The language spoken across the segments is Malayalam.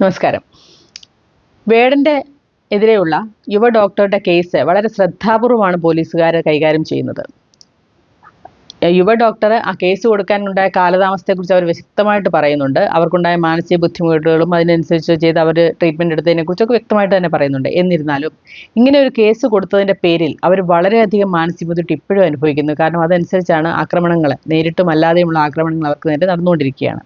നമസ്കാരം. വേടന്റെ എതിരെയുള്ള യുവ ഡോക്ടറുടെ കേസ് വളരെ ശ്രദ്ധാപൂർവമാണ് പോലീസുകാർ കൈകാര്യം ചെയ്യുന്നത്. യുവ ഡോക്ടർ ആ കേസ് കൊടുക്കാനുണ്ടായ കാലതാമസത്തെക്കുറിച്ച് അവർ വ്യക്തമായിട്ട് പറയുന്നുണ്ട്. അവർക്കുണ്ടായ മാനസിക ബുദ്ധിമുട്ടുകളും അതിനനുസരിച്ച് ചെയ്ത് അവർ ട്രീറ്റ്മെന്റ് എടുത്തതിനെക്കുറിച്ചൊക്കെ വ്യക്തമായിട്ട് തന്നെ പറയുന്നുണ്ട്. എന്നിരുന്നാലും ഇങ്ങനെ ഒരു കേസ് കൊടുത്തതിന്റെ പേരിൽ അവർ വളരെയധികം മാനസിക ബുദ്ധിമുട്ട് ഇപ്പോഴും അനുഭവിക്കുന്നു. കാരണം അതനുസരിച്ചാണ് ആക്രമണങ്ങൾ നേരിട്ടും അല്ലാതെയുമുള്ള ആക്രമണങ്ങൾ അവർക്ക് നേരെ നടന്നുകൊണ്ടിരിക്കുകയാണ്.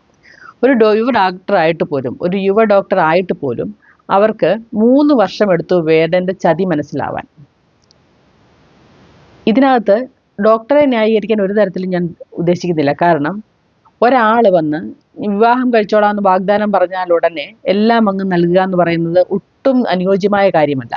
ഒരു യുവ ഡോക്ടറായിട്ട് പോലും ഒരു യുവ ഡോക്ടർ ആയിട്ട് പോലും അവർക്ക് മൂന്ന് വർഷം എടുത്തു വേദന്റെ ചതി മനസ്സിലാവാൻ. ഇതിനകത്ത് ഡോക്ടറെ ന്യായീകരിക്കാൻ ഒരു തരത്തിലും ഞാൻ ഉദ്ദേശിക്കുന്നില്ല. കാരണം ഒരാൾ വന്ന് വിവാഹം കഴിച്ചോളാമെന്ന് വാഗ്ദാനം പറഞ്ഞാൽ ഉടനെ എല്ലാം അങ്ങ് നൽകുക എന്ന് പറയുന്നത് ഒട്ടും അനുയോജ്യമായ കാര്യമല്ല.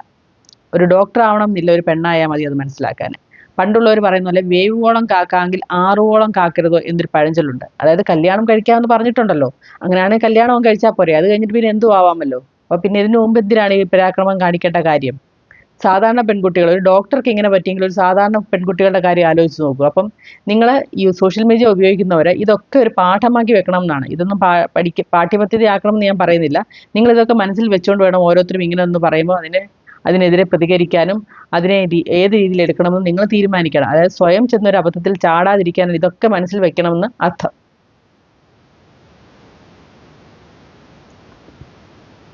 ഒരു ഡോക്ടർ ആവണം എന്നില്ല ഒരു പെണ്ണായാൽ മതി അത് മനസ്സിലാക്കാൻ. പണ്ടുള്ളവർ പറയുന്ന പോലെ വേവുവോളം കാക്കാമെങ്കിൽ ആറുവോളം കാക്കരുതോ എന്നൊരു പഴഞ്ചൊല്ലുണ്ട്. അതായത് കല്യാണം കഴിക്കാമെന്ന് പറഞ്ഞിട്ടുണ്ടല്ലോ. അങ്ങനെയാണെങ്കിൽ കല്യാണം കഴിച്ചാൽ പോരെ. അത് കഴിഞ്ഞിട്ട് പിന്നെ എന്തു ആവാമല്ലോ? അപ്പോൾ പിന്നെ ഇതിനു മുമ്പ് എന്തിനാണ് ഈ പരാക്രമം കാണിക്കേണ്ട കാര്യം? സാധാരണ പെൺകുട്ടികൾ ഒരു ഡോക്ടർക്ക് ഇങ്ങനെ പറ്റിയെങ്കിൽ ഒരു സാധാരണ പെൺകുട്ടികളുടെ കാര്യം ആലോചിച്ച് നോക്കുക അപ്പം നിങ്ങൾ ഈ സോഷ്യൽ മീഡിയ ഉപയോഗിക്കുന്നവർ ഇതൊക്കെ ഒരു പാഠമാക്കി വെക്കണം എന്നാണ്. ഇതൊന്നും പഠിക്ക പാഠ്യപദ്ധതിയാക്കണം എന്ന് ഞാൻ പറയുന്നില്ല. നിങ്ങൾ ഇതൊക്കെ മനസ്സിൽ വെച്ചുകൊണ്ട് വേണം ഓരോരുത്തരും ഇങ്ങനെ ഒന്ന് പറയുമ്പോൾ അതിന് അതിനെതിരെ പ്രതികരിക്കാനും അതിനെ ഏത് രീതിയിൽ എടുക്കണമെന്ന് നിങ്ങൾ തീരുമാനിക്കണം. അതായത് സ്വയം ചെന്നൊരു അബദ്ധത്തിൽ ചാടാതിരിക്കാനും ഇതൊക്കെ മനസ്സിൽ വെക്കണമെന്ന് അർത്ഥം.